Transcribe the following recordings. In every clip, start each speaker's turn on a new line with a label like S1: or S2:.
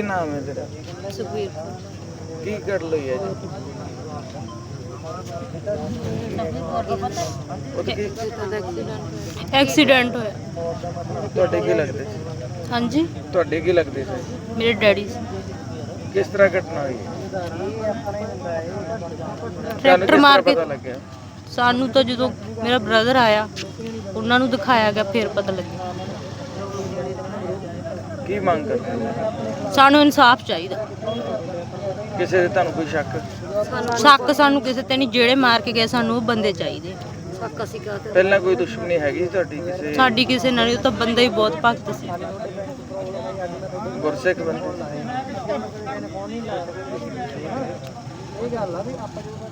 S1: ਕੀ ਨਾਮ ਹੈ ਤੇਰਾ? ਸੁਖਵੀਰ ਕੀ ਕਰ ਲਈ ਹੈ ਜੀ?
S2: ਐਕਸੀਡੈਂਟ ਹੋਇਆ।
S1: ਤੁਹਾਡੇ ਕੀ ਲੱਗਦੇ ਸੀ?
S2: ਹਾਂਜੀ।
S1: ਤੁਹਾਡੇ ਕੀ ਲੱਗਦੇ ਸੀ?
S2: ਮੇਰੇ ਡੈਡੀ ਸੀ।
S1: ਕਿਸ ਤਰ੍ਹਾਂ ਘਟਨਾ ਹੋਈ?
S2: ਟਰੈਕਟਰ ਮਾਰ ਕੇ ਸਾਨੂੰ ਤਾਂ ਜਦੋਂ ਮੇਰਾ ਬ੍ਰਦਰ ਆਇਆ ਉਹਨਾਂ ਨੂੰ ਦਿਖਾਇਆ ਗਿਆ ਫਿਰ ਪਤਾ ਲੱਗਿਆ।
S1: ਕੀ ਮੰਗ ਕਰਦੇ ਹੋ?
S2: ਸਾਨੂੰ ਇਨਸਾਫ ਚਾਹੀਦਾ।
S1: ਕਿਸੇ ਦੇ ਤੁਹਾਨੂੰ ਕੋਈ ਸ਼ੱਕ?
S2: ਸ਼ੱਕ ਸਾਨੂੰ ਕਿਸੇ ਤੇ ਨਹੀਂ ਜਿਹੜੇ ਮਾਰ ਕੇ ਗਏ ਸਾਨੂੰ ਉਹ ਬੰਦੇ ਚਾਹੀਦੇ।
S1: ਪਹਿਲਾਂ ਕੋਈ ਦੁਸ਼ਮਣੀ ਹੈਗੀ ਸੀ ਤੁਹਾਡੀ ਕਿਸੇ?
S2: ਸਾਡੀ ਕਿਸੇ ਨਾਲ ਨਹੀਂ, ਉਹ ਤਾਂ ਬੰਦਾ ਹੀ ਬਹੁਤ ਭਗਤ ਸੀ।
S1: ਗੁਰਸਿੱਖ ਬੰਦੇ?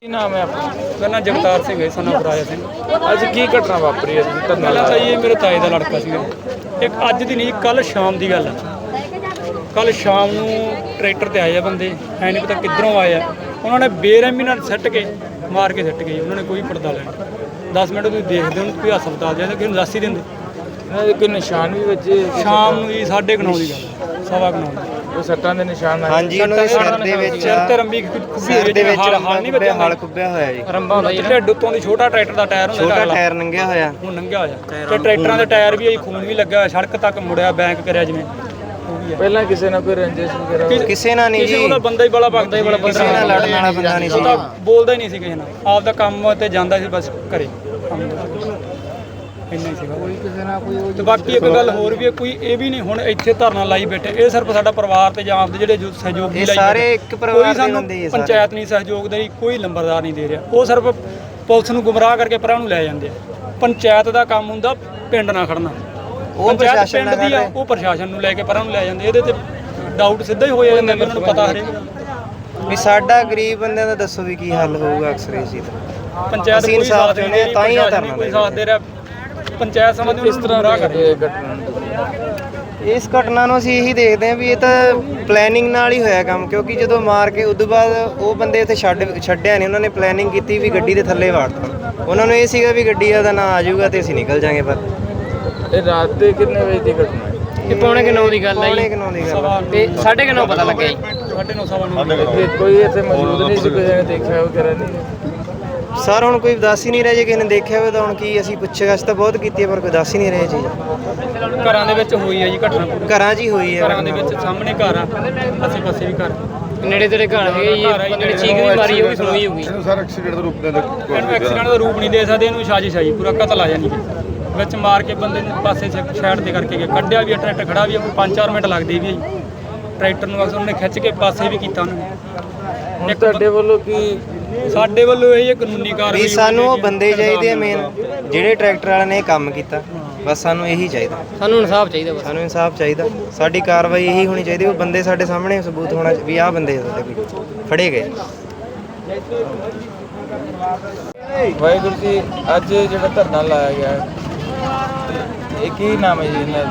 S1: ਕੀ ਨਾਮ ਹੈ ਆਪਣਾ?
S3: ਨਾਮ ਜਗਤਾਰ ਸਿੰਘ ਹੈ ਸਨਾ ਫਰਾਇਆ ਸਿੰਘ।
S1: ਅੱਜ ਕੀ ਘਟਨਾ ਵਾਪਰੀ ਹੈ ਤੁਸੀਂ ਧਰਨਾ
S3: ਪਹਿਲਾਂ ਇਹ ਮੇਰੇ ਤਾਏ ਦਾ ਲੜਕਾ ਸੀਗਾ ਇੱਕ ਅੱਜ ਦੀ ਨਹੀਂ ਕੱਲ ਸ਼ਾਮ ਦੀ ਗੱਲ ਹੈ। ਕੱਲ ਸ਼ਾਮ ਨੂੰ ਟਰੈਕਟਰ ਤੇ ਆਏ ਆ ਬੰਦੇ ਐ ਨਹੀਂ ਪਤਾ ਕਿੱਧਰੋਂ ਆਏ ਆ। ਉਹਨਾਂ ਨੇ ਬੇਰਹਿਮੀ ਨਾਲ ਸੱਟ ਕੇ ਮਾਰ ਕੇ ਸੱਟ ਗਏ ਉਹਨਾਂ ਨੇ ਕੋਈ ਪਰਦਾ ਲੈਣਾ। 10 ਮਿੰਟ ਤੁਸੀਂ ਦੇਖਦੇ ਹੋ ਕੋਈ ਹਸਪਤਾਲ ਜਾਂਦੇ ਕਿ ਦੱਸ ਹੀ ਦਿੰਦੇ।
S1: ਇਹਨਾਂ ਦੇ ਕੋਈ ਨਿਸ਼ਾਨ ਵੀ ਵੱਜੇ
S3: ਸ਼ਾਮ ਨੂੰ ਜੀ 9:30 ਦੀ ਗੱਲ ਹੈ, ਸਵਾ ਕੁ ਨੌ ਦੀ।
S1: ਉਹ ਸੱਟਾਂ ਦੇ ਨਿਸ਼ਾਨ ਆਏ
S4: ਹਾਂਜੀ ਉਹਨਾਂ ਦੇ ਸਿਰ ਦੇ ਵਿੱਚ
S3: ਸਿਰ ਤੇ ਰੰਬੀ ਖੁੱਬੀ
S4: ਦੇ ਵਿੱਚ
S3: ਹਲ ਨਹੀਂ
S4: ਕੁੱਬਿਆ
S3: ਵੱਜਿਆ
S4: ਹਲ ਕੁੱਬਿਆ ਹੋਇਆ ਜੀ।
S3: ਰੰਬਾ ਹੁੰਦਾ ਜੀ ਢਿੱਡ ਉੱਤੋਂ ਦੀ ਛੋਟਾ ਟਰੈਕਟਰ ਦਾ ਟਾਇਰ ਹੁੰਦਾ
S4: ਛੋਟਾ। ਟਾਇਰ ਨੰਗਿਆ ਹੋਇਆ।
S3: ਹੁਣ ਨੰਗਿਆ ਹੋਇਆ ਤੇ ਟਰੈਕਟਰਾਂ ਦੇ ਟਾਇਰ ਵੀ ਆਈ ਖੂਨ ਵੀ ਲੱਗਾ ਸੜਕ ਤੱਕ ਮੁੜਿਆ ਬੈਂਕ ਕਰਿਆ ਜਿਵੇਂ। ਹੈ
S1: ਪਹਿਲਾਂ ਕਿਸੇ ਨਾਲ ਕੋਈ ਰੰਜਿਸ਼ ਵਗੈਰਾ?
S4: ਕਿਸੇ ਨਾਲ ਨਹੀਂ
S3: ਕਿਸੇ
S4: ਜੀ।
S3: ਉਹਦਾ ਬੰਦਾ ਹੀ ਬੜਾ ਭਗਦਾ ਹੀ ਬੜਾ
S4: ਕਿਸੇ ਨਾਲ ਲੜਨ ਵਾਲਾ ਬੰਦਾ ਨਹੀਂ
S3: ਉਹ
S4: ਸੀ।
S3: ਤਾਂ ਬੋਲਦਾ ਹੀ ਨਹੀਂ ਸੀ ਕਿਸੇ ਨਾਲ। ਆਪ ਦਾ ਕੰਮ ਤੇ ਜਾਂਦਾ ਸੀ ਬਸ ਘਰੇ। ਕੰਮ ਦਾ। ਇੰਨਾ ਹੀ ਸੀਗਾ। ਕੋਈ ਕਿਸੇ ਨਾਲ ਕੋਈ ਤੇ ਬਾਕੀ ਇੱਕ ਗੱਲ ਹੋਰ ਵੀ ਹੈ ਕੋਈ ਇਹ ਵੀ ਨਹੀਂ ਹੁਣ ਇੱਥੇ ਧਰਨਾ ਲਾਈ ਬੈਠੇ। ਇਹ ਸਿਰਫ ਸਾਡਾ ਪਰਿਵਾਰ ਤੇ ਜਾਂ ਆਪਦੇ ਜਿਹੜੇ ਜੋ ਸਹਿਯੋਗੀ
S4: ਇਹ
S3: ਲਾਈ
S4: ਸਾਰੇ
S3: ਬੈਠੇ।
S4: ਇੱਕ ਪਰਿਵਾਰ
S3: ਕੋਈ
S4: ਦੇ
S3: ਸਾਨੂੰ
S4: ਬੰਦੇ ਹੀ ਆ ਸਾਰੇ।
S3: ਪੰਚਾਇਤ ਨਹੀਂ ਸਹਿਯੋਗ ਦੇ ਰਹੀ ਕੋਈ ਲੰਬਰਦਾਰ ਨਹੀਂ ਦੇ ਰਿਹਾ। ਉਹ ਸਿਰਫ ਪੁਲਿਸ ਨੂੰ ਗੁੰਮਰਾਹ ਕਰਕੇ ਪਰਾਂ ਨੂੰ ਲੈ ਜਾਂਦੇ ਆ। ਪੰਚਾਇਤ ਦਾ ਕੰਮ ਹੁੰਦਾ ਪਿੰਡ ਨਾਲ ਖੜਨਾ।
S4: ਉਹ ਪ੍ਰਸ਼ਾਸਨ
S3: ਪਿੰਡ
S4: ਨਾਲ
S3: ਦੀ ਆ ਉਹ ਪ੍ਰਸ਼ਾਸਨ ਨੂੰ ਲੈ ਕੇ ਪਰਾਂ ਨੂੰ ਲੈ ਜਾਂਦੇ ਇਹਦੇ ਤੇ ਡਾਊਟ ਸਿੱਧਾ ਹੀ ਹੋ ਜਾਂਦਾ ਉਹਨਾਂ ਨੂੰ ਪਤਾ ਹਰੇ
S4: ਵੀ ਸਾਡਾ ਗਰੀਬ ਬੰਦਿਆਂ ਦਾ ਦੱਸੋ ਵੀ ਕੀ ਹੱਲ ਹੋਊਗਾ ਅਕਸਰ ਇਸ ਦਾ।
S3: ਪੰਚਾਇਤ ਕੋਈ ਸਾਥ ਨਹੀਂ
S4: ਚਾਹੁੰਦੇ ਹਾਂ,
S3: ਦੇ
S4: ਤਾਂ ਹੀ
S3: ਪ੍ਰਸ਼ਾਸਨ
S4: ਧਰਨਾ
S3: ਕੋਈ ਸਾਥ ਦੇ ਰਿਹਾ। ਪੰਚਾਇਤ ਸਮਝ
S1: ਕਿਸ ਤਰ੍ਹਾਂ ਘਟਨਾ ਨੂੰ?
S4: ਇਸ ਘਟਨਾ ਨੂੰ ਅਸੀਂ ਇਹੀ ਦੇਖਦੇ ਹਾਂ ਵੀ ਇਹ ਤਾਂ ਪਲੈਨਿੰਗ ਨਾਲ ਹੀ ਹੋਇਆ ਕੰਮ ਕਿਉਂਕਿ ਜਦੋਂ ਮਾਰ ਕੇ ਉਦੋਂ ਬਾਅਦ ਉਹ ਬੰਦੇ ਉੱਥੇ ਛੱਡ ਛੱਡਿਆ ਨਹੀਂ ਉਹਨਾਂ ਨੇ ਪਲੈਨਿੰਗ ਕੀਤੀ ਵੀ ਗੱਡੀ ਦੇ ਥੱਲੇ ਵਾੜਤਾ। ਉਹਨਾਂ ਨੂੰ ਇਹ ਸੀਗਾ ਵੀ ਗੱਡੀ ਦਾ ਨਾਂ ਆ ਜਾਊਗਾ ਤੇ ਅਸੀਂ ਨਿਕਲ ਜਾਾਂਗੇ ਪਰ
S1: ਇਹ ਰਾਤ ਦੇ ਕਿੰਨੇ ਵਜੇ ਦੀ ਘਟਨਾ ਹੈ?
S5: ਇਹ ਪੌਣੇ ਕਿ 9 ਦੀ ਗੱਲ ਹੈ
S4: ਪੌਣੇ
S5: ਜੀ
S4: ਕੁ ਨੌ ਦੀ ਗੱਲ ਆ।
S5: ਤੇ ਸਾਢੇ ਕੁ ਨੌ ਪਤਾ ਲੱਗਿਆ ਜੀ।
S3: ਸਾਢੇ ਨੌ ਸਵਾ ਨੌ
S1: ਇੱਥੇ ਕੋਈ ਇੱਥੇ ਮੌਜੂਦ ਨਹੀਂ ਸੀ ਕਿਸੇ ਨੇ ਦੇਖਿਆ ਵਗੈਰਾ ਨਹੀਂ
S4: ਸਰ ਹੁਣ ਕੋਈ ਦੱਸ ਹੀ ਨਹੀਂ ਰਿਹਾ ਜੇ ਕਿਸੇ ਨੇ ਦੇਖਿਆ ਹੋਵੇ ਤਾਂ ਹੁਣ ਕੀ ਅਸੀਂ ਪੁੱਛਗਛ ਤਾਂ ਬਹੁਤ ਕੀਤੀ ਹੈ ਪਰ ਕੋਈ ਦੱਸ ਹੀ ਨਹੀਂ ਰਿਹਾ ਇਹ ਚੀਜ਼
S3: ਘਰਾਂ ਦੇ ਵਿੱਚ ਹੋਈ ਹੈ ਜੀ ਘਟਨਾ
S4: ਘਰਾਂ 'ਚ ਹੀ ਹੋਈ ਹੈ।
S3: ਘਰਾਂ ਦੇ ਵਿੱਚ ਸਾਹਮਣੇ ਘਰ ਆ ਆਸੇ ਪਾਸੇ ਵੀ ਘਰ।
S5: ਨੇੜੇ ਤੇੜੇ ਘਰ ਹੈਗੇ ਜੀ ਜਿਹੜੀ ਚੀਕ ਵੀ ਮਾਰੀ ਉਹ ਵੀ ਸੁਣੀ ਹੋਊਗੀ।
S3: ਇਹਨੂੰ ਐਕਸੀਡੈਂਟ ਦਾ ਰੂਪ ਨਹੀਂ ਦੇ ਸਕਦੇ ਇਹਨੂੰ ਸਾਜ਼ਿਸ਼ ਜੀ ਪੂਰਾ ਕਤਲ ਆ ਜਾਣੀ ਕਿ ਵਿੱਚ ਮਾਰ ਕੇ ਬੰਦੇ ਨੂੰ ਪਾਸੇ ਸਾਈਡ ਤੇ ਕਰਕੇ ਗਏ। ਕੱਢਿਆ ਵੀ ਟਰੈਕਟਰ ਖੜਾ ਵੀ ਆ, ਕੋਈ 5-4 ਮਿੰਟ ਲੱਗਦੇ ਵੀ ਆ ਜੀ। ਟਰੈਕਟਰ ਨੂੰ ਅਕਸਰ ਉਹਨੇ ਖਿੱਚ ਕੇ ਪਾਸੇ ਵੀ ਕੀਤਾ ਉਹਨੇ
S1: ਹੁਣ ਤੁਹਾਡੇ ਵੱਲੋਂ ਕੀ
S3: ਸਾਡੇ ਵੱਲੋਂ ਇਹ ਕਾਨੂੰਨੀ ਕਾਰਵਾਈ
S4: ਵੀ ਸਾਨੂੰ ਉਹ ਬੰਦੇ ਚਾਹੀਦੇ ਆ ਮੇਨ ਜਿਹੜੇ ਟਰੈਕਟਰ ਵਾਲਿਆਂ ਨੇ ਇਹ ਕੰਮ ਕੀਤਾ ਬਸ ਸਾਨੂੰ ਇਹੀ ਚਾਹੀਦਾ।
S5: ਸਾਨੂੰ ਇਨਸਾਫ ਚਾਹੀਦਾ ਬਸ।
S4: ਸਾਨੂੰ ਇਨਸਾਫ ਚਾਹੀਦਾ। ਸਾਡੀ ਕਾਰਵਾਈ ਇਹੀ ਹੋਣੀ ਚਾਹੀਦੀ ਉਹ ਬੰਦੇ ਸਾਡੇ ਸਾਹਮਣੇ ਸਬੂਤ ਹੋਣਾ ਵੀ ਆਹ ਬੰਦੇ ਆ ਸਾਡੇ ਕੋਲ ਫੜੇ ਗਏ।
S1: ਵਾਹਿਗੁਰੂ ਜੀ ਅੱਜ ਜਿਹੜਾ ਧਰਨਾ ਲਾਇਆ ਗਿਆ ਹੈ, ਇਹ ਕੀ ਨਾਮ ਹੈ ਜੀ ਇਹਨਾਂ ਦਾ?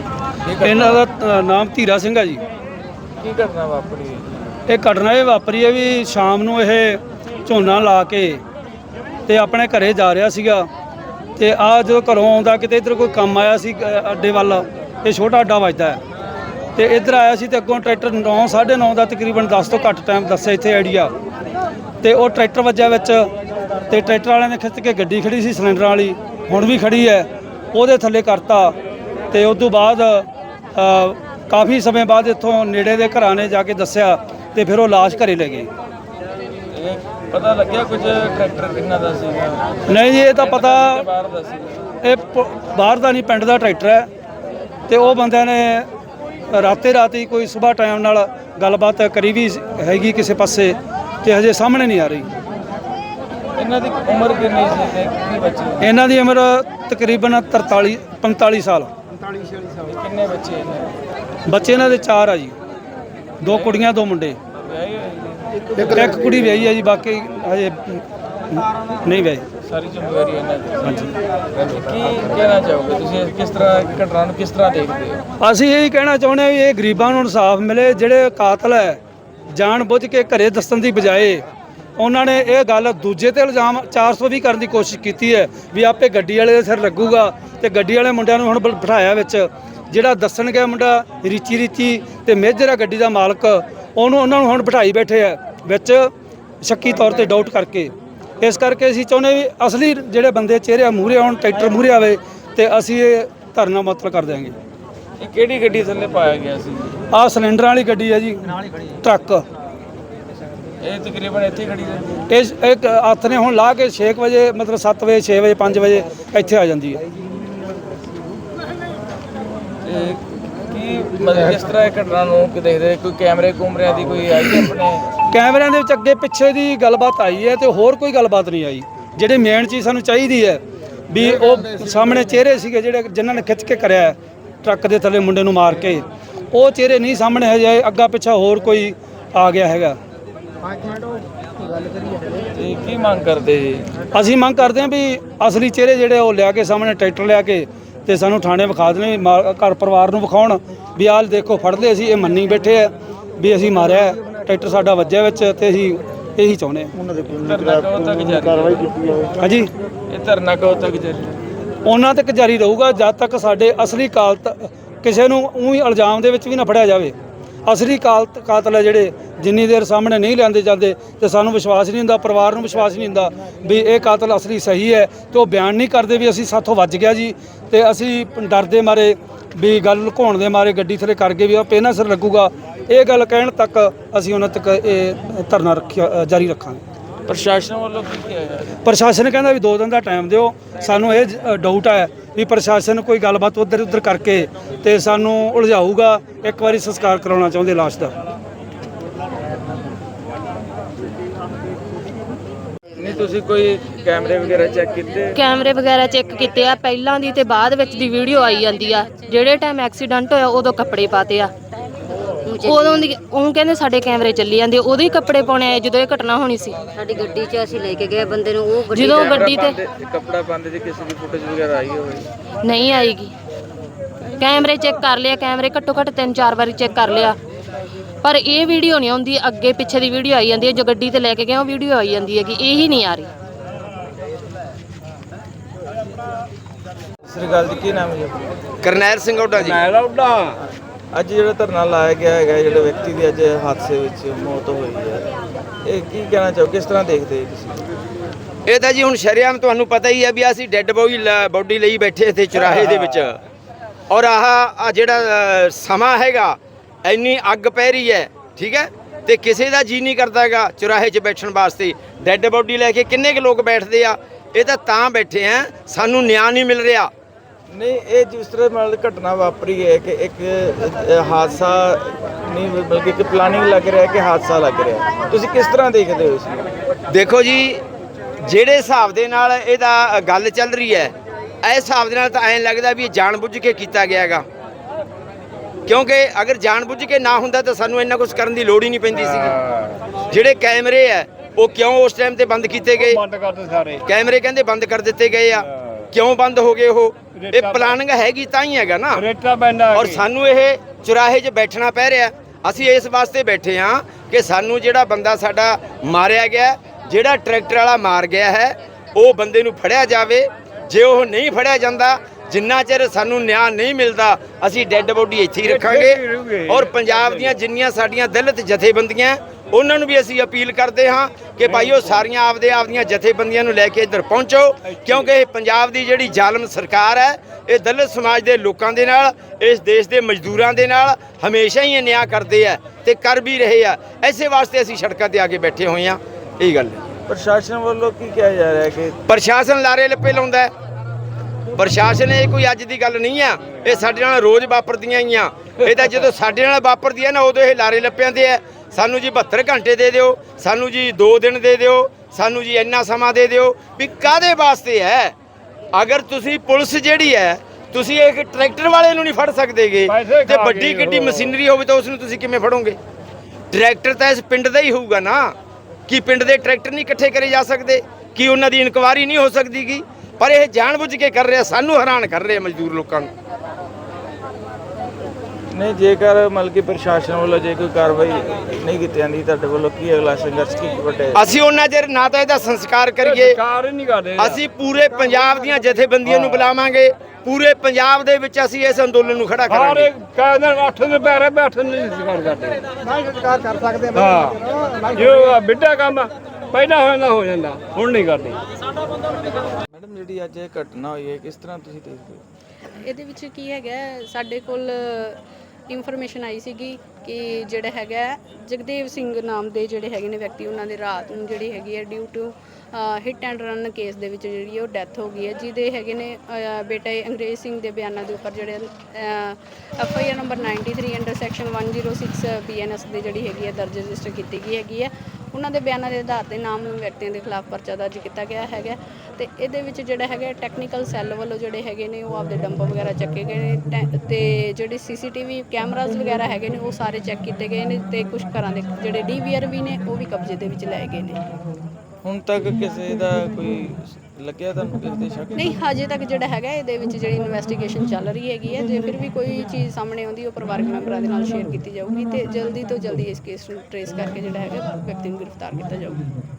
S1: ਇਹ ਘਟਨਾ-
S3: ਇਹਨਾਂ ਦਾ ਅ, ਨਾਮ ਧੀਰਾ ਸਿੰਘ ਆ ਜੀ।
S1: ਕੀ ਘਟਨਾ ਵਾਪਰੀ ਹੈ ਜੀ?
S3: ਇਹ ਘਟਨਾ ਇਹ ਵਾਪਰੀ ਹੈ ਵੀ ਸ਼ਾਮ ਨੂੰ ਇਹ ਝੋਨਾ ਲਾ ਕੇ ਤੇ ਆਪਣੇ ਘਰੇ ਜਾ ਰਿਹਾ ਸੀਗਾ ਤੇ ਆ ਜਦੋਂ ਘਰੋਂ ਆਉਂਦਾ ਕਿਤੇ ਇੱਧਰ ਕੋਈ ਕੰਮ ਆਇਆ ਸੀ ਅ, ਅੱਡੇ ਵੱਲ ਇਹ ਛੋਟਾ ਅੱਡਾ ਵੱਜਦਾ ਹੈ। ਤੇ ਇੱਧਰ ਆਇਆ ਸੀ ਤੇ ਅੱਗੋਂ ਟਰੈਕਟਰ 9 9:30 ਦਾ ਤਕਰੀਬਨ 10 ਤੋਂ ਘੱਟ ਟਾਈਮ ਦੱਸਿਆ ਇੱਥੇ ਆਈਡੀਆ। ਤੇ ਉਹ ਟਰੈਕਟਰ ਵੱਜਿਆ ਵਿੱਚ ਤੇ ਟਰੈਕਟਰ ਵਾਲਿਆਂ ਨੇ ਖਿੱਚ ਕੇ ਗੱਡੀ ਖੜੀ ਸੀ ਸਿਲੰਡਰ ਵਾਲੀ ਹੁਣ ਵੀ ਖੜੀ ਹੈ। ਉਹਦੇ ਥੱਲੇ ਕਰਤਾ। ਤੇ ਉਸ ਤੋਂ ਬਾਅਦ ਕਾਫੀ ਸਮੇਂ ਬਾਅਦ ਇੱਥੋਂ ਨੇੜੇ ਦੇ ਘਰਾਂ ਨੇ ਜਾ ਕੇ ਦੱਸਿਆ ਤੇ ਫਿਰ ਉਹ ਲਾਸ਼ ਘਰੇ ਲੈ ਗਏ।
S1: ਪਤਾ ਲੱਗਿਆ ਕੁਝ ਟਰੈਕਟਰ ਕਿੰਨਾ ਦਾ ਸੀਗਾ?
S3: ਨਹੀਂ ਜੀ ਇਹ ਤਾਂ ਪਤਾ
S1: ਬਾਹਰ ਦਾ ਸੀਗਾ।
S3: ਇਹ ਬਾਹਰ ਦਾ ਨਹੀਂ ਪਿੰਡ ਦਾ ਟਰੈਕਟਰ ਹੈ। ਤੇ ਉਹ ਬੰਦਿਆਂ ਨੇ ਰਾਤੇ ਰਾਤੀ ਕੋਈ ਸਵੇਰ ਟਾਈਮ ਨਾਲ ਗੱਲਬਾਤ ਕਰੀ ਵੀ ਹੈਗੀ ਕਿਸੇ ਪਾਸੇ ਤੇ ਹਜੇ ਸਾਹਮਣੇ ਨਹੀਂ ਆ ਰਹੀ।
S1: ਇਹਨਾਂ ਦੀ ਉਮਰ ਕਿੰਨੀ ਸੀ ਤੇ ਕਿੰਨੀ ਬੱਚੇ?
S3: ਇਹਨਾਂ ਦੀ ਉਮਰ ਤਕਰੀਬਨ 43 45 ਸਾਲ।
S1: ਕਿੰਨੇ ਬੱਚੇ ਦੇ?
S3: ਬੱਚੇ ਇਹਨਾਂ ਦੇ ਚਾਰ ਆ ਜੀ। ਦੋ ਕੁੜੀਆਂ ਦੋ ਮੁੰਡੇ? ਇੱਕ ਕੁੜੀ ਵਿਆਹੀ ਆ ਜੀ ਬਾਕੀ ਹਜੇ ਨਹੀਂ ਵਿਆਹੀ।
S1: ਸਾਰੀ ਜ਼ਿੰਮੇਵਾਰੀ ਇਹਨਾਂ ਦੀ। ਹਾਂਜੀ। ਕੀ ਕਹਿਣਾ ਚਾਹੋਗੇ? ਤੁਸੀਂ ਕਿਸ ਤਰ੍ਹਾਂ ਘਟਨਾ ਨੂੰ ਕਿਸ ਤਰ੍ਹਾਂ ਦੇਖਦੇ ਹੋ?
S3: ਅਸੀਂ ਇਹ ਕਹਿਣਾ ਚਾਹੁੰਦੇ ਹਾਂ ਵੀ ਇਹ ਗਰੀਬਾਂ ਨੂੰ ਇਨਸਾਫ ਮਿਲੇ ਜਿਹੜੇ ਕਾਤਲ ਹੈ ਜਾਣ ਬੁੱਝ ਕੇ ਘਰੇ ਦੱਸਣ ਦੀ ਬਜਾਏ ਉਹਨਾਂ ਨੇ ਇਹ ਗੱਲ ਦੂਜੇ ਤੇ ਇਲਜ਼ਾਮ 420 ਕਰਨ ਦੀ ਕੋਸ਼ਿਸ਼ ਕੀਤੀ ਹੈ ਵੀ ਆਪੇ ਗੱਡੀ ਵਾਲੇ ਦੇ ਸਿਰ ਲੱਗੂਗਾ ਤੇ ਗੱਡੀ ਵਾਲੇ ਮੁੰਡਿਆਂ ਨੂੰ ਹੁਣ ਬ- ਬਿਠਾਇਆ ਵਿੱਚ ਜਿਹੜਾ ਦੱਸਣ ਗਿਆ ਮੁੰਡਾ ਰਿਚੀ ਰਿਚੀ ਤੇ ਮੇਜਰ ਆ ਗੱਡੀ ਦਾ ਮਾਲਕ ਉਹਨੂੰ ਉਹਨਾਂ ਨੂੰ ਹੁਣ ਬਿਠਾਈ ਬੈਠੇ ਆ ਵਿੱਚ ਸ਼ੱਕੀ ਤੌਰ ਤੇ ਡਾਊਟ ਕਰਕੇ। ਇਸ ਕਰਕੇ ਅਸੀਂ ਚਾਹੁੰਦੇ ਵੀ ਅਸਲੀ ਜਿਹੜੇ ਬੰਦੇ ਚਿਹਰੇ ਮੂਹਰੇ ਆਉਣ ਟਰੈਕਟਰ ਮੂਹਰੇ ਆਵੇ ਤੇ ਅਸੀਂ ਇਹ ਧਰਨਾ ਮਤਲਬ ਕਰ ਦਿਆਂਗੇ।
S1: ਇਹ ਕਿਹੜੀ ਗੱਡੀ ਥੱਲੇ ਪਾਇਆ ਗਿਆ ਸੀ?
S3: ਆਹ ਸਿਲੰਡਰਾਂ ਵਾਲੀ ਗੱਡੀ ਹੈ ਜੀ ਟਰੱਕ।
S1: ਇਹ ਤਕਰੀਬਨ ਇੱਥੇ ਹੀ ਖੜੀ ਰਹਿੰਦੀ
S3: ਇਸ ਇੱਕ ਹੱਥ ਨੇ ਹੁਣ ਲਾ ਕੇ 6 ਵਜੇ ਮਤਲਬ 7 ਵਜੇ 6 ਵਜੇ 5 ਵਜੇ ਇੱਥੇ ਆ ਜਾਂਦੀ ਹੈ।
S1: ਕੀ ਮਤਲਬ ਕਿਸ ਤਰ੍ਹਾਂ ਇਹ ਘਟਨਾ ਨੂੰ ਕਿ ਦੇਖਦੇ ਕੋਈ ਕੈਮਰੇ ਕੁਮਰਿਆਂ ਦੀ ਕੋਈ ਆਈ ਹੈ ਆਪਣੇ?
S3: ਕੈਮਰਿਆਂ ਦੇ ਵਿੱਚ ਅੱਗੇ ਪਿੱਛੇ ਦੀ ਗੱਲਬਾਤ ਆਈ ਹੈ ਤੇ ਹੋਰ ਕੋਈ ਗੱਲਬਾਤ ਨਹੀਂ ਆਈ। ਜਿਹੜੇ ਮੇਨ ਚੀਜ਼ ਸਾਨੂੰ ਚਾਹੀਦੀ ਹੈ ਵੀ ਉਹ ਸਾਹਮਣੇ ਚਿਹਰੇ ਸੀਗੇ ਜਿਹੜੇ ਜਿਨ੍ਹਾਂ ਨੇ ਖਿੱਚ ਕੇ ਕਰਿਆ ਹੈ, ਟਰੱਕ ਦੇ ਥੱਲੇ ਮੁੰਡੇ ਨੂੰ ਮਾਰ ਕੇ। ਉਹ ਚਿਹਰੇ ਨਹੀਂ ਸਾਹਮਣੇ ਹਜੇ ਅੱਗਾ ਪਿੱਛਾ ਹੋਰ ਕੋਈ ਆ ਗਿਆ ਹੈਗਾ।
S1: ਤੇ ਕੀ ਮੰਗ ਕਰਦੇ ਜੀ?
S3: ਅਸੀਂ ਮੰਗ ਕਰਦੇ ਹਾਂ ਵੀ ਅਸਲੀ ਚਿਹਰੇ ਜਿਹੜੇ ਉਹ ਲਿਆ ਕੇ ਸਾਹਮਣੇ ਟਰੈਕਟਰ ਲਿਆ ਕੇ ਤੇ ਸਾਨੂੰ ਥਾਣੇ ਵਿਖਾ ਦੇਣ ਮਾ- ਘਰ ਪਰਿਵਾਰ ਨੂੰ ਵਿਖਾਉਣ ਵੀ ਆਹ ਦੇਖੋ ਫੜਦੇ ਅਸੀਂ ਇਹ ਮੰਨੀ ਬੈਠੇ ਆ ਵੀ ਅਸੀਂ ਮਾਰਿਆ ਹੈ, ਟਰੈਕਟਰ ਸਾਡਾ ਵੱਜਿਆ ਵਿੱਚ ਤੇ ਅਸੀਂ ਇਹੀ ਚਾਹੁੰਦੇ ਹਾਂ।
S1: ਧਰਨਾ ਕਦੋਂ ਤੱਕ ਜਾਰੀ
S3: ਹਾਂਜੀ।
S1: ਇਹ ਧਰਨਾ ਕਦੋਂ ਤੱਕ ਜਾਰੀ
S3: ਉਹਨਾਂ ਤੱਕ ਜਾਰੀ ਰਹੂਗਾ ਜਦ ਤੱਕ ਸਾਡੇ ਅਸਲੀ ਕਾਲਤ ਕਿਸੇ ਨੂੰ ਉਹੀ ਇਲਜ਼ਾਮ ਦੇ ਵਿੱਚ ਵੀ ਨਾ ਫੜਿਆ ਜਾਵੇ। ਅਸਲੀ ਕਾਤਲ ਹੈ ਜਿਹੜੇ ਜਿੰਨੀ ਦੇਰ ਸਾਹਮਣੇ ਨਹੀਂ ਲਿਆਂਦੇ ਜਾਂਦੇ ਤੇ ਸਾਨੂੰ ਵਿਸ਼ਵਾਸ ਨਹੀਂ ਹੁੰਦਾ ਪਰਿਵਾਰ ਨੂੰ ਵਿਸ਼ਵਾਸ ਨਹੀਂ ਹੁੰਦਾ ਵੀ ਇਹ ਕਾਤਲ ਅਸਲੀ ਸਹੀ ਹੈ ਤੇ ਉਹ ਬਿਆਨ ਨਹੀਂ ਕਰਦੇ ਵੀ ਅਸੀਂ ਸਾਥੋਂ ਵੱਜ ਗਿਆ ਜੀ। ਤੇ ਅਸੀਂ ਡਰਦੇ ਮਾਰੇ ਵੀ ਗੱਲ ਲੁਕਾਉਣ ਦੇ ਮਾਰੇ ਗੱਡੀ ਥੱਲੇ ਕਰ ਗਏ ਵੀ ਉਹ ਪੈਨਾ ਸਿਰ ਲੱਗੂਗਾ। ਇਹ ਗੱਲ ਕਹਿਣ ਤੱਕ ਅਸੀਂ ਉਹਨਾਂ ਤੱਕ ਇਹ ਧਰਨਾ ਰੱਖਿਆ ਜਾਰੀ ਰੱਖਾਂਗੇ।
S1: ਪ੍ਰਸ਼ਾਸਨ ਵੱਲੋਂ ਕੀ ਕਿਹਾ
S3: ਪ੍ਰਸ਼ਾਸਨ ਕਹਿੰਦਾ ਵੀ ਦੋ ਦਿਨ ਦਾ ਟਾਈਮ ਦਿਓ। ਸਾਨੂੰ ਇਹ ਡਾਊਟ ਹੈ ਵੀ ਪ੍ਰਸ਼ਾਸਨ ਕੋਈ ਗੱਲਬਾਤ ਉਧਰ ਉਧਰ ਕਰਕੇ ਤੇ ਸਾਨੂੰ ਉਲਝਾਊਗਾ। ਇੱਕ ਵਾਰੀ ਸੰਸਕਾਰ ਕਰਾਉਣਾ ਚਾਹੁੰਦੇ ਲਾਸ਼ ਦਾ।
S1: ਨਹੀਂ ਤੁਸੀਂ ਕੋਈ ਕੈਮਰੇ ਵਗੈਰਾ ਚੈੱਕ ਕੀਤੇ?
S2: ਕੈਮਰੇ ਵਗੈਰਾ ਚੈੱਕ ਕੀਤੇ ਆ। ਪਹਿਲਾਂ ਦੀ ਤੇ ਬਾਅਦ ਵਿੱਚ ਦੀ ਵੀਡੀਓ ਆਈ ਜਾਂਦੀ ਆ। ਜਿਹੜੇ ਟਾਈਮ ਐਕਸੀਡੈਂਟ ਹੋਇਆ ਉਦੋਂ ਕੱਪੜੇ ਪਾਤੇ ਆ। ਉਦੋਂ ਦੀ ਉਹ ਕਹਿੰਦੇ ਸਾਡੇ ਕੈਮਰੇ ਚੱਲੀ ਜਾਂਦੇ ਉਦੋਂ ਹੀ ਕੱਪੜੇ ਪਾਉਣੇ ਆ ਜਦੋਂ ਇਹ ਘਟਨਾ ਹੋਣੀ ਸੀ।
S6: ਸਾਡੀ ਗੱਡੀ 'ਚ ਅਸੀਂ ਲੈ ਕੇ ਗਏ ਬੰਦੇ ਨੂੰ ਉਹ ਗੱਡੀ
S2: ਜਦੋਂ ਗੱਡੀ ਤੇ
S1: ਕੱਪੜਾ ਪਾਉਂਦੇ ਜੇ ਕਿਸੇ ਦੀ ਫੁਟੇਜ ਵਗੈਰਾ ਆਈ ਹੋਵੇ।
S2: ਨਹੀਂ ਆਏਗੀ। ਕੈਮਰੇ ਚੈੱਕ ਕਰ ਲਿਆ ਕੈਮਰੇ ਘੱਟੋ ਘੱਟ ਤਿੰਨ ਚਾਰ ਵਾਰੀ ਚੈੱਕ ਕਰ ਲਿਆ। ਪਰ ਇਹ ਵੀਡੀਓ ਨਹੀਂ ਆਉਂਦੀ ਅੱਗੇ ਪਿੱਛੇ ਦੀ ਵੀਡੀਓ ਆਈ ਜਾਂਦੀ ਹੈ ਜੋ ਗੱਡੀ ਤੇ ਲੈ ਕੇ ਗਏ ਉਹ ਵੀਡੀਓ ਆਈ ਜਾਂਦੀ ਹੈ ਕਿ ਇਹੀ ਨਹੀਂ ਆ ਰਹੀ।
S1: ਸ੍ਰੀ ਜੀ ਕੀ ਨਾਮ ਹੈ?
S7: ਕਰਨੈਲ ਸਿੰਘ ਓਡਾ ਜੀ।
S1: ਅੱਜ ਜਿਹੜਾ ਧਰਨਾ ਲਾਇਆ ਗਿਆ ਹੈਗਾ, ਜਿਹੜੇ ਵਿਅਕਤੀ ਦੀ ਅੱਜ ਹਾਦਸੇ ਵਿੱਚ ਮੌਤ ਹੋਈ ਹੈ, ਇਹ ਕੀ ਕਹਿਣਾ ਚਾਹੋ ਕਿਸ ਤਰ੍ਹਾਂ ਦੇਖਦੇ ਤੁਸੀਂ?
S7: ਇਹ ਤਾਂ ਜੀ ਹੁਣ ਸ਼ਰਿਆਮ ਤੁਹਾਨੂੰ ਪਤਾ ਹੀ ਹੈ ਵੀ ਅਸੀਂ ਡੈੱਡ ਬੋਡੀ ਬੋਡੀ ਲਈ ਬੈਠੇ ਇੱਥੇ ਚੁਰਾਹੇ ਦੇ ਵਿੱਚ। ਔਰ ਆਹ ਆ ਜਿਹੜਾ ਸਮਾਂ ਹੈਗਾ, ਇੰਨੀ ਅੱਗ ਪੈ ਰਹੀ ਹੈ, ਠੀਕ ਹੈ? ਤੇ ਕਿਸੇ ਦਾ ਜੀ ਨਹੀਂ ਕਰਦਾ ਹੈਗਾ ਚੁਰਾਹੇ 'ਚ ਬੈਠਣ ਵਾਸਤੇ। ਡੈੱਡ ਬੋਡੀ ਲੈ ਕੇ ਕਿੰਨੇ ਕੁ ਲੋਕ ਬੈਠਦੇ ਆ? ਇਹ ਤਾਂ ਤਾਂ ਬੈਠੇ ਆ, ਸਾਨੂੰ ਨਿਆਂ ਨਹੀਂ ਮਿਲ ਰਿਹਾ।
S1: ਨਹੀਂ ਇਹ ਜਿਸ ਤਰ੍ਹਾਂ ਨਾਲ ਘਟਨਾ ਵਾਪਰੀ ਹੈ ਕਿ ਇੱਕ ਹਾਦਸਾ ਨਹੀਂ ਬਲਕਿ ਇੱਕ ਪਲਾਨਿੰਗ ਲੱਗ ਰਿਹਾ ਕਿ ਹਾਦਸਾ ਲੱਗ ਰਿਹਾ ਤੁਸੀਂ ਕਿਸ ਤਰ੍ਹਾਂ ਦੇਖਦੇ ਹੋ ਇਸ ਨੂੰ?
S7: ਦੇਖੋ ਜੀ ਜਿਹੜੇ ਹਿਸਾਬ ਦੇ ਨਾਲ ਇਹਦਾ ਗੱਲ ਚੱਲ ਰਹੀ ਹੈ ਇਹ ਹਿਸਾਬ ਦੇ ਨਾਲ ਤਾਂ ਐਂ ਲੱਗਦਾ ਵੀ ਇਹ ਜਾਣਬੁੱਝ ਕੇ ਕੀਤਾ ਗਿਆ ਹੈਗਾ। ਕਿਉਂਕਿ ਅਗਰ ਜਾਣਬੁੱਝ ਕੇ ਨਾ ਹੁੰਦਾ ਤਾਂ ਸਾਨੂੰ ਇੰਨਾ ਕੁਝ ਕਰਨ ਦੀ ਲੋੜ ਹੀ ਨਹੀਂ ਪੈਂਦੀ ਸੀਗੀ ਜਿਹੜੇ ਕੈਮਰੇ ਆ ਉਹ ਕਿਉਂ ਉਸ ਟਾਈਮ ਤੇ ਬੰਦ ਕੀਤੇ ਗਏ? ਬੰਦ ਕਰ ਦਿੱਤੇ ਸਾਰੇ। ਕੈਮਰੇ ਕਹਿੰਦੇ ਬੰਦ ਕਰ ਦਿੱਤੇ ਗਏ ਆ। ਕਿਉਂ ਬੰਦ ਹੋ ਗਏ ਉਹ? ਇਹ ਪਲਾਨਿੰਗ ਹੈਗੀ ਤਾਂ ਹੀ ਹੈਗਾ ਨਾ। ਰੇਟਾ ਪੈਂਦਾ ਔਰ ਸਾਨੂੰ ਇਹ ਚੁਰਾਹੇ 'ਚ ਬੈਠਣਾ ਪੈ ਰਿਹਾ। ਅਸੀਂ ਇਸ ਵਾਸਤੇ ਬੈਠੇ ਆ ਕਿ ਸਾਨੂੰ ਜਿਹੜਾ ਬੰਦਾ ਸਾਡਾ ਮਾਰਿਆ ਗਿਆ ਜਿਹੜਾ ਟਰੈਕਟਰ ਵਾਲਾ ਮਾਰ ਗਿਆ ਹੈ ਉਹ ਬੰਦੇ ਨੂੰ ਫੜਿਆ ਜਾਵੇ। ਜੇ ਉਹ ਨਹੀਂ ਫੜਿਆ ਜਾਂਦਾ ਜਿੰਨਾ ਚਿਰ ਸਾਨੂੰ ਨਿਆਂ ਨਹੀਂ ਮਿਲਦਾ ਅਸੀਂ ਡੈੱਡ ਬੋਡੀ ਇੱਥੇ ਹੀ ਰੱਖਾਂਗੇ। ਔਰ ਪੰਜਾਬ ਦੀਆਂ ਜਿੰਨੀਆਂ ਸਾਡੀਆਂ ਦਲਿਤ ਜਥੇਬੰਦੀਆਂ ਉਹਨਾਂ ਨੂੰ ਵੀ ਅਸੀਂ ਅਪੀਲ ਕਰਦੇ ਹਾਂ ਕਿ ਭਾਈਓ ਸਾਰੀਆਂ ਆਪਦੇ ਆਪਦੀਆਂ ਜਥੇਬੰਦੀਆਂ ਨੂੰ ਲੈ ਕੇ ਇੱਧਰ ਪਹੁੰਚੋ ਕਿਉਂਕਿ ਇਹ ਪੰਜਾਬ ਦੀ ਜਿਹੜੀ ਜ਼ਾਲਮ ਸਰਕਾਰ ਹੈ ਇਹ ਦਲਿਤ ਸਮਾਜ ਦੇ ਲੋਕਾਂ ਦੇ ਨਾਲ ਇਸ ਦੇਸ਼ ਦੇ ਮਜ਼ਦੂਰਾਂ ਦੇ ਨਾਲ ਹਮੇਸ਼ਾ ਹੀ ਅਨਿਆਂ ਕਰਦੇ ਆ ਤੇ ਕਰ ਵੀ ਰਹੇ ਆ। ਐਸੇ ਵਾਸਤੇ ਅਸੀਂ ਸੜਕਾਂ ਤੇ ਆ ਕੇ ਬੈਠੇ ਹੋਏ ਆ ਇਹ ਗੱਲ ਹੈ।
S1: ਪ੍ਰਸ਼ਾਸਨ ਵੱਲੋਂ ਕੀ ਕਿਹਾ ਜਾ ਰਿਹਾ ਕਿ
S7: ਪ੍ਰਸ਼ਾਸਨ ਲਾਰੇ ਲੱਪੇ ਲਾਉਂਦਾ ਹੈ। ਪ੍ਰਸ਼ਾਸਨ ਇਹ ਕੋਈ ਅੱਜ ਦੀ ਗੱਲ ਨਹੀਂ ਆ। ਇਹ ਸਾਡੇ ਨਾਲ ਰੋਜ਼ ਵਾਪਰਦੀਆਂ ਹੀ ਆ। ਇਹ ਤਾਂ ਜਦੋਂ ਸਾਡੇ ਨਾਲ ਵਾਪਰਦੀ ਹੈ ਨਾ ਉਦੋਂ ਇਹ ਲਾਰੇ ਲੱਪਿਆਂ ਦੇ ਆ। ਸਾਨੂੰ ਜੀ 72 ਘੰਟੇ ਦੇ ਦਿਓ ਸਾਨੂੰ ਜੀ 2 ਦਿਨ ਦੇ ਦਿਓ ਸਾਨੂੰ ਜੀ ਇੰਨਾ ਸਮਾਂ ਦੇ ਦਿਓ ਵੀ ਕਾਦੇ ਵਾਸਤੇ ਹੈ? ਅਗਰ ਤੁਸੀਂ ਪੁਲਿਸ ਜਿਹੜੀ ਹੈ ਤੁਸੀਂ ਇੱਕ ਟਰੈਕਟਰ ਵਾਲੇ ਨੂੰ ਨਹੀਂ ਫੜ ਸਕਦੇਗੇ ਤੇ ਵੱਡੀ ਗੱਡੀ ਮਸ਼ੀਨਰੀ ਹੋਵੇ ਤਾਂ ਉਸ ਨੂੰ ਤੁਸੀਂ ਕਿਵੇਂ ਫੜੋਗੇ? ਟਰੈਕਟਰ ਤਾਂ ਇਸ ਪਿੰਡ ਦਾ ਹੀ ਹੋਊਗਾ ਨਾ। ਕੀ ਪਿੰਡ ਦੇ ਟਰੈਕਟਰ ਨਹੀਂ ਇਕੱਠੇ ਕਰੇ ਜਾ ਸਕਦੇ? ਕੀ ਉਹਨਾਂ ਦੀ ਇਨਕੁਆਰੀ ਨਹੀਂ ਹੋ ਸਕਦੀਗੀ? ਪਰ ਇਹ ਜਾਣਬੁੱਝ ਕੇ ਕਰ ਰਿਹਾ ਸਾਨੂੰ ਹੈਰਾਨ ਕਰ ਰਿਹਾ ਮਜ਼ਦੂਰ ਲੋਕਾਂ ਨੂੰ।
S1: ਨਹੀਂ ਜੇਕਰ ਮਤਲਬ ਕਿ ਪ੍ਰਸ਼ਾਸਨ ਵੱਲੋਂ ਜੇ ਕੋਈ ਕਾਰਵਾਈ ਨਹੀਂ ਕੀਤੀ ਜਾਂਦੀ ਤੁਹਾਡੇ ਵੱਲੋਂ ਕੀ ਅਗਲਾ ਸੰਘਰਸ਼ ਕੀ ਵੱਡੇ
S7: ਅਸੀਂ ਉਹਨਾਂ ਚਿਰ ਨਾ ਤਾਂ ਇਹਦਾ ਸੰਸਕਾਰ ਕਰੀਏ। ਅਸੀਂ ਪੂਰੇ ਪੰਜਾਬ ਦੀਆਂ ਜਥੇਬੰਦੀਆਂ ਨੂੰ ਬੁਲਾਵਾਂਗੇ। ਪੂਰੇ ਪੰਜਾਬ ਦੇ ਵਿੱਚ ਅਸੀਂ ਇਸ ਅੰਦੋਲਨ ਨੂੰ ਖੜਾ ਕਰਾਂਗੇ।
S8: ਕਹਿੰਦੇ ਅੱਠ ਦੇ ਪੈਰੇ ਬੈਠਣ ਨਹੀਂ ਸਰਕਾਰ ਕਰਦੇ। ਨਾ ਸਰਕਾਰ ਕਰ ਸਕਦੇ ਹਾਂ। ਜੋ ਬਿੱਡਾ ਕੰਮ ਪਹਿਲਾਂ ਹੋ ਜਾਂਦਾ ਹੋ ਜਾਂਦਾ ਹੁਣ ਨਹੀਂ ਕਰਦੀ।
S1: ਮੈਡਮ ਜਿਹੜੀ ਅੱਜ ਇਹ ਘਟਨਾ ਹੋਈ ਹੈ ਕਿਸ ਤਰ੍ਹਾਂ ਤੁਸੀਂ ਦੇਖਦੇ ਹੋ?
S9: ਇਹਦੇ ਵਿੱਚ ਕੀ ਹੈਗਾ ਸਾਡੇ ਕੋਲ ਇਨਫੋਰਮੇਸ਼ਨ ਆਈ ਸੀਗੀ ਕਿ ਜਿਹੜਾ ਹੈਗਾ ਜਗਦੇਵ ਸਿੰਘ ਨਾਮ ਦੇ ਜਿਹੜੇ ਹੈਗੇ ਨੇ ਵਿਅਕਤੀ ਉਹਨਾਂ ਦੇ ਰਾਤ ਨੂੰ ਜਿਹੜੀ ਹੈਗੀ ਹੈ due to hit and run case ਦੇ ਵਿੱਚ ਜਿਹੜੀ ਹੈ ਉਹ ਡੈਥ ਹੋ ਗਈ ਹੈ। ਜਿਹਦੇ ਹੈਗੇ ਨੇ ਅ, ਬੇਟੇ ਅੰਗਰੇਜ਼ ਸਿੰਘ ਦੇ ਬਿਆਨਾਂ ਦੇ ਉੱਪਰ ਜਿਹੜੇ F I R number 93 under section 106 BNS ਦੇ ਜਿਹੜੀ ਹੈਗੀ ਹੈ ਦਰਜ ਰਜਿਸਟਰ ਕੀਤੀ ਗਈ ਹੈਗੀ ਹੈ। ਉਹਨਾਂ ਦੇ ਬਿਆਨਾਂ ਦੇ ਆਧਾਰ ਤੇ ਨਾਮ ਵਿਅਕਤੀਆਂ ਦੇ ਖਿਲਾਫ ਪਰਚਾ ਦਰਜ ਕੀਤਾ ਗਿਆ ਹੈਗਾ ਤੇ ਇਹਦੇ ਵਿੱਚ ਜਿਹੜਾ ਹੈਗਾ ਟੈਕਨੀਕਲ ਸੈੱਲ ਵੱਲੋਂ ਜਿਹੜੇ ਹੈਗੇ ਨੇ ਉਹ ਆਪਦੇ ਡੰਪ ਵਗੈਰਾ ਚੱਕੇ ਗਏ ਨੇ ਟੈ- ਤੇ ਜਿਹੜੇ ਸੀਸੀਟੀਵੀ ਕੈਮਰਾਜ਼ ਵਗੈਰਾ ਹੈਗੇ ਨੇ ਉਹ ਸਾਰੇ ਚੈੱਕ ਕੀਤੇ ਗਏ ਨੇ ਤੇ ਕੁਝ ਘਰਾਂ ਦੇ ਜਿਹੜੇ ਡੀਵੀਆਰ ਵੀ ਨੇ ਉਹ ਵੀ ਕਬਜ਼ੇ ਦੇ ਵਿੱਚ ਲਏ ਗਏ ਨੇ।
S1: ਹੁਣ ਤੱਕ ਕਿਸੇ ਦਾ ਕੋਈ ਲੱਗਿਆ ਤੁਹਾਨੂੰ ਕਿਸੇ ਦੇ ਸ਼ੱਕ?
S9: ਨਹੀਂ, ਹਜੇ ਤੱਕ ਜਿਹੜਾ ਹੈਗਾ ਇਹਦੇ ਵਿੱਚ ਜਿਹੜੀ ਇਨਵੈਸਟੀਗੇਸ਼ਨ ਚੱਲ ਰਹੀ ਹੈਗੀ ਹੈ, ਜੇ ਫਿਰ ਵੀ ਕੋਈ ਚੀਜ਼ ਸਾਹਮਣੇ ਆਉਂਦੀ, ਉਹ ਪਰਿਵਾਰਕ ਮੈਂਬਰਾਂ ਦੇ ਨਾਲ ਸ਼ੇਅਰ ਕੀਤੀ ਜਾਊਗੀ ਤੇ ਜਲਦੀ ਤੋਂ ਜਲਦੀ ਇਸ ਕੇਸ ਨੂੰ ਟ੍ਰੇਸ ਕਰਕੇ ਜਿਹੜਾ ਹੈਗਾ ਵਿਅਕਤੀ ਨੂੰ ਗ੍ਰਿਫਤਾਰ ਕੀਤਾ ਜਾਊਗਾ।